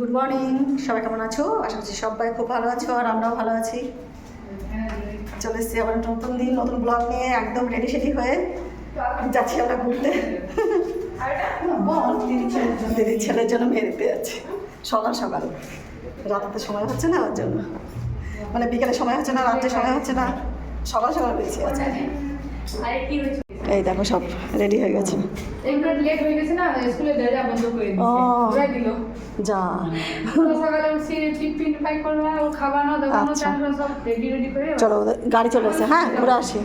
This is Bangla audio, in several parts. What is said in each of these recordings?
গুড মর্নিং সবাই কেমন আছো? আশা করছি সবাই খুব ভালো আছো আর আমরাও ভালো আছি। চলে এসেছি আবার নতুন দিন নতুন ব্লগ নিয়ে একদম রেডি সেডি হয়ে যাচ্ছি আমরা ঘুরতে। দিদির ছেলের জন্য। মেয়ে দেখতে যাচ্ছি। সকাল সকাল। রাতে সময় হচ্ছে না ওর জন্য। মানে বিকেলে সময় হচ্ছে না রাত্রে সময় হচ্ছে না। সকাল সকাল বেরিয়েছি আছে এই দেখো সব রেডি হয়ে গেছে। লেট হয়ে গেছে না স্কুলে বন্ধ করে দিল। যা। সকালে উঠছি টিফিন প্যাক করবা ও খাওয়ানো দাওয়ানো আচ্ছা। চান সব রেডি রেডি করে চলো গাড়ি চলে এসে হ্যাঁ ঘুরে আসি।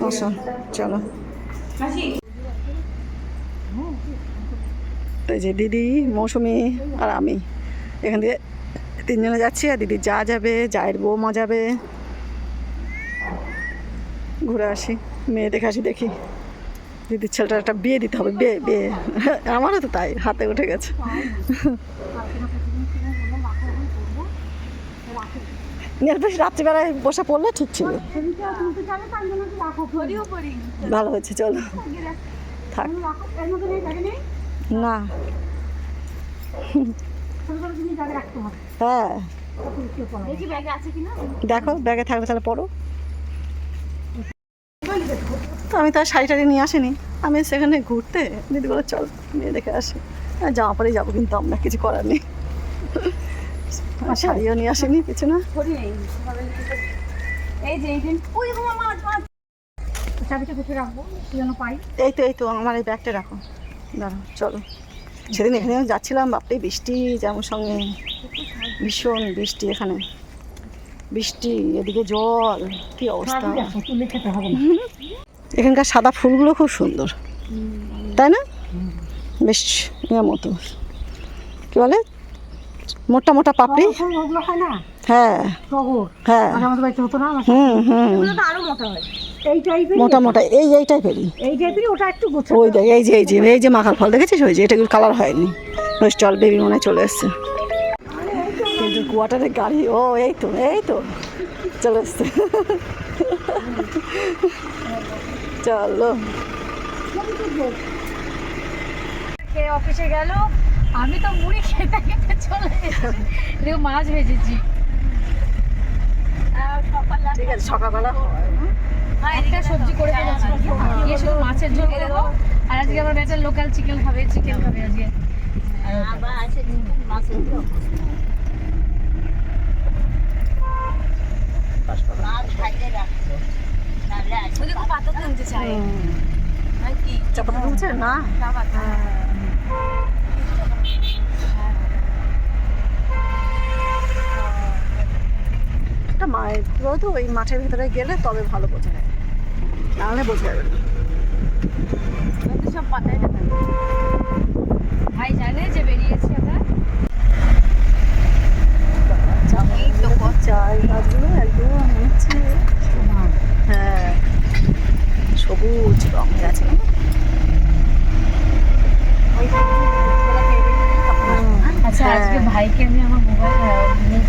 বসো চলো। আসি এই যে দিদি মৌসুমি আর আমি। এখান দিয়ে তিনজনে যাচ্ছি আর দিদি যা যাবে জায়ের বৌমা যাবে ঘুরে আসি মেয়ে দেখে আসি দেখি। দিদির ছেলেটার একটা বিয়ে দিতে হবে, বিয়ে বিয়ে। আমারও তো তাই, হাতে উঠে গেছে। নির্বেশ রাত্রিবেলায় বসে পড়লে ঠিক ছিল। ভালো হয়েছে, চলো। থাক। না। হ্যাঁ। দেখো, ব্যাগে থাকলে তাহলে পড়ো। তো আমি তো আর শাড়ি টাড়ি নিয়ে আসিনি। আমি সেখানে ঘুরতে দিদি বলে চল মেয়ে দেখে আসি। জামা পরেই যাব কিন্তু আমরা কিছু করার নেই। আর শাড়িও নিয়ে আসিনি কিছু না। এই তো এই তো আমার এই ব্যাগটা রাখো। দাঁড়াও চলো। সেদিন এখানে যাচ্ছিলাম বাপরে বৃষ্টি যেমন সঙ্গে ভীষণ বৃষ্টি এখানে। বৃষ্টি এদিকে জল কি অবস্থা? এখানকার সাদা ফুলগুলো খুব সুন্দর। তাই না? বেশ ইয়ে মতো। কি বলে? মোটা মোটা পাপড়ি। হয় হ্যাঁ হ্যাঁ আমার হুম হুম। মোটা হয়। মোটা এই এই টাইপেরই ওই দেখ এই যে এই যে এই যে মাখার ফল দেখেছিস? ওই যে এটা কালার হয়নি। বেশ চল বেবি মনে হয় চলে এসছে। কিন্তু কোয়ার্টারের গাড়ি ও এই তো এই তো চলে এসছে। চলো। অফিসে গেল? আমি তো মুড়ি খেতে খেতে চলে এসেছি দেখো মাছ ভেজেছি। ঠিক আছে সকালবেলা একটা সবজি করে ফেলেছি। গিয়ে শুধু মাছের ঝোল করব। আর আজকে আমার বেটার লোকাল চিকেন খাবে চিকেন খাবে আজকে। পাতা তুলতে চাই। চাপাতা তুলছে না? একটা মায়ের তো ওই মাঠের ভিতরে গেলে তবে ভালো বোঝা যায়। নাহলে বোঝা যাবে না। সব পাতায় ভাই জানে যে বেরিয়েছি আমরা? চাই গাছগুলো একদম হচ্ছে হ্যাঁ। সবুজ রঙের আছে না? আচ্ছা হ্যাঁ। আজকে ভাইকে আমি আমার মোবাইল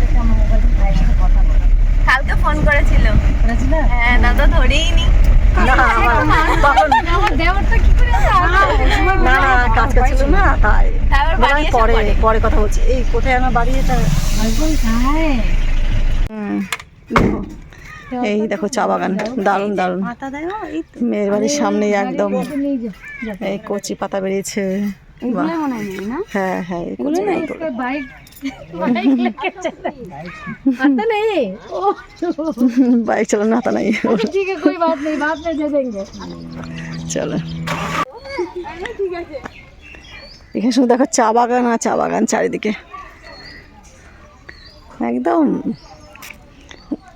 থেকে আমার মোবাইল ভাইয়ের সাথে কথা বলা কালকে ফোন করেছিল করেছিল হ্যাঁ দাদা ধরেই নি পরে কথা বলছি এই কোথায় আমার বাড়ি এটা দেখো এই দেখো চা বাগান। দারুণ দারুণ। মেয়ের বাড়ির সামনে একদম এই কচি পাতা বেরিয়েছে। হ্যাঁ হ্যাঁ বাইক চালানো হাতা নাই। চলো। এখানে শুধু দেখো চা বাগান আর চা বাগান চারিদিকে। একদম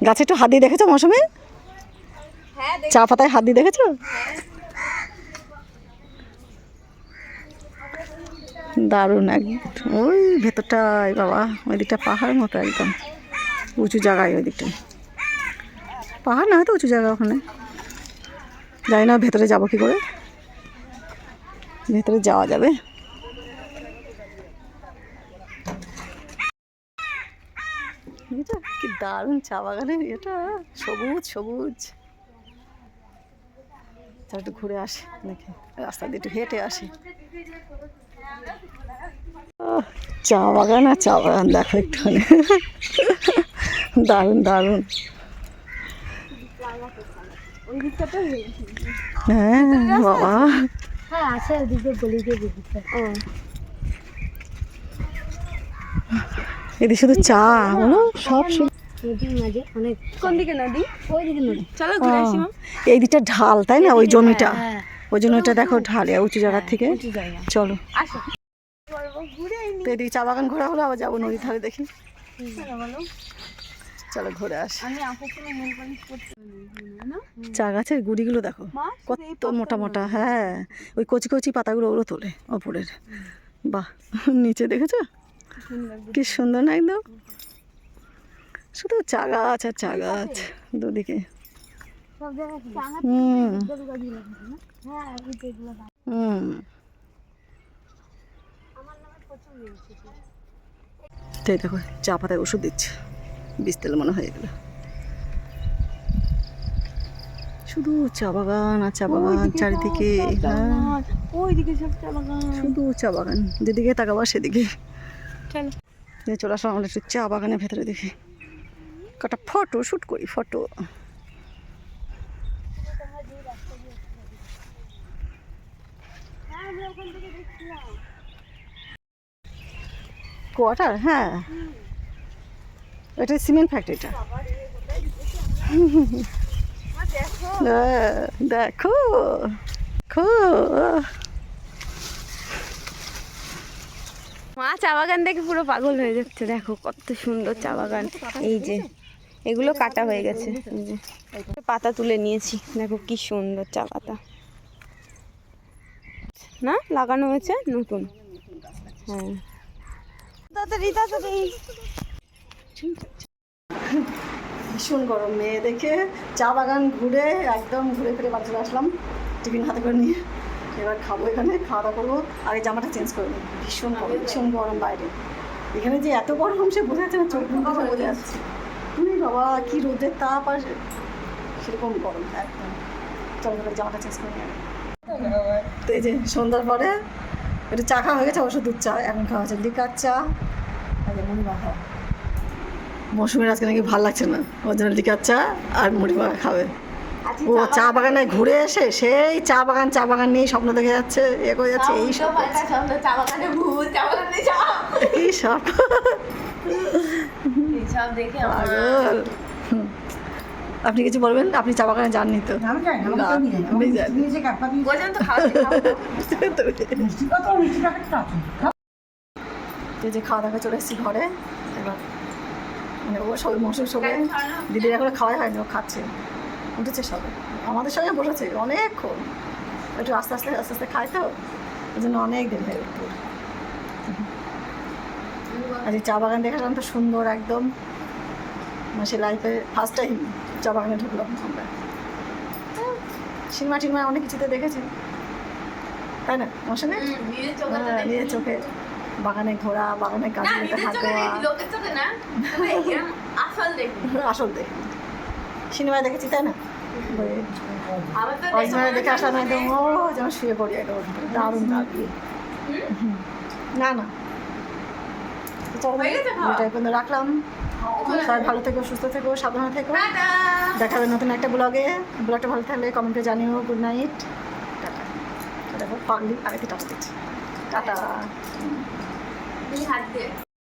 গাছে একটু হাত দিয়ে দেখেছ মৌসুমি? চা পাতায় হাত দিয়ে দেখেছ? দারুণ এক ওই ভেতরটায় বাবা ওই দিকটা পাহাড় মতো একদম। উঁচু জায়গায় ওই দিকটা পাহাড় না হয়তো উঁচু জায়গা ওখানে। জানি না ভেতরে যাব কি করে। ভেতরে যাওয়া যাবে। এটা কি দারুণ চা বাগানের এটা? সবুজ সবুজ। একটু ঘুরে আসি দেখি রাস্তা দিয়ে একটু হেঁটে আসি। চা বাগান আর চা বাগান দেখো একটুখানি। দারুণ দারুণ। হ্যাঁ বাবা। হ্যাঁ আছে ওদিকে গলিতে দিদিতে এদিকে শুধু চা বলো সব শুধু নদীর মাঝে অনেক কোন দিকে নদী। নদী চলো ঘুরে আসি এই দিকটা ঢাল তাই না? ওই জমিটা। হ্যাঁ ওই জন্য ওটা দেখো ঢালে উঁচু জায়গা থেকে। চলো। আসো। তো এদিকে চা বাগান ঘোরা হলো আবার যাব নদীর ধারে দেখি। চলো ঘুরে আস। চা গাছের গুড়িগুলো দেখো কত মোটা মোটা হ্যাঁ। ওই কচি কচি পাতাগুলো ওগুলো তোলে ওপরের। বাহ নিচে দেখেছ? কি সুন্দর না একদম? শুধু চা গাছ আর চা গাছ দুদিকে দেখো চা পাতায় ওষুধ দিচ্ছে। বিষ তেল মনে হয়ে গেল শুধু চা বাগান আর চা বাগান চারিদিকে হ্যাঁ। ওইদিকে সব চা বাগান। শুধু চা বাগান। যেদিকে তাকাবো সেদিকে। চলো দিয়ে চলে আসলাম একটু চা বাগানের ভেতরে দেখি। কটা ফটো শ্যুট করি ফটো কোয়ার্টার হ্যাঁ। এটা সিমেন্ট ফ্যাক্টরিটা দেখো। দেখো। মা চা বাগান দেখে পুরো পাগল হয়ে যাচ্ছে, দেখো কত সুন্দর চা বাগান। এই যে, এগুলো কাটা হয়ে গেছে পাতা তুলে নিয়েছি, দেখো কি সুন্দর চা পাতা। না, লাগানো হয়েছে নতুন। হ্যাঁ। ভীষণ গরম, মেয়ে দেখে চা বাগান ঘুরে একদম ঘুরে ফিরে বাড়ি আসলাম। টিফিন হাতে করে নিয়ে। এবার খাব এখানে, খাওয়া দাওয়া করব। আর এই জামাটা চেঞ্জ করব ভীষণ গরম ভীষণ গরম বাইরে। এখানে যে এত গরম, সে বোঝা যাচ্ছে না, চোখ বোঝা যাচ্ছে তুমি বাবা, কি রোদের তাপ আর সেরকম গরম, একদম। চলো জামাটা চেঞ্জ করে। তো এই যে সন্ধ্যার পরে একটু চা খাওয়া হয়ে গেছে, অবশ্য দুধ চা, এখন খাওয়া হচ্ছে লিকার চা আর মুড়ি মাখা। মৌসুমের আজকে নাকি ভালো লাগছে না। ওর জন্য লিকার চা আর মুড়ি মাখা খাবে। ও চা বাগানে ঘুরে এসে সেই চা বাগান চা বাগান নিয়ে স্বপ্ন দেখে যাচ্ছে এ করে যাচ্ছে এই সব চা বাগানে ভূত চা বাগানে এই সব সব দেখে পাগল। আপনি কিছু বলবেন? আপনি চা বাগানে যাননি তো? যে খাওয়া দাওয়া চলে এসেছি ঘরে। এবার মানে ও সবে মৌসুম সবে দিদির এখন খাওয়াই হয়নি ও খাচ্ছে। উঠেছে সবে আমাদের সঙ্গে বসেছে অনেকক্ষণ। একটু আস্তে আস্তে আস্তে আস্তে খায় তো ওই জন্য অনেক দিন হয়ে উঠতো আর এই চা বাগান দেখালাম তো সুন্দর একদম। মানে সে লাইফে ফার্স্ট টাইম চা বাগানে ঢুকলাম আমরা। সিনেমা টিনেমা অনেক কিছুতে দেখেছি। তাই না মশানে হ্যাঁ, নিজের চোখে। বাগানে ঘোরা বাগানে কাজ হাত দেওয়া। আসল দেখি। সিনেমায় দেখেছি তাই না? দেখে আসা না একদম ও শুয়ে পড়ি একদম দারুণ না না চলো রাখলাম সবাই ভালো থেকো সুস্থ থেকো সাবধানে থেকো দেখা হবে নতুন একটা ব্লগে ব্লগটা ভালো থাকলে কমেন্টে জানিও গুড নাইট টাটা দেখো পাগলি আরেকটি টাটা দিচ্ছি টাটা হাত দিয়ে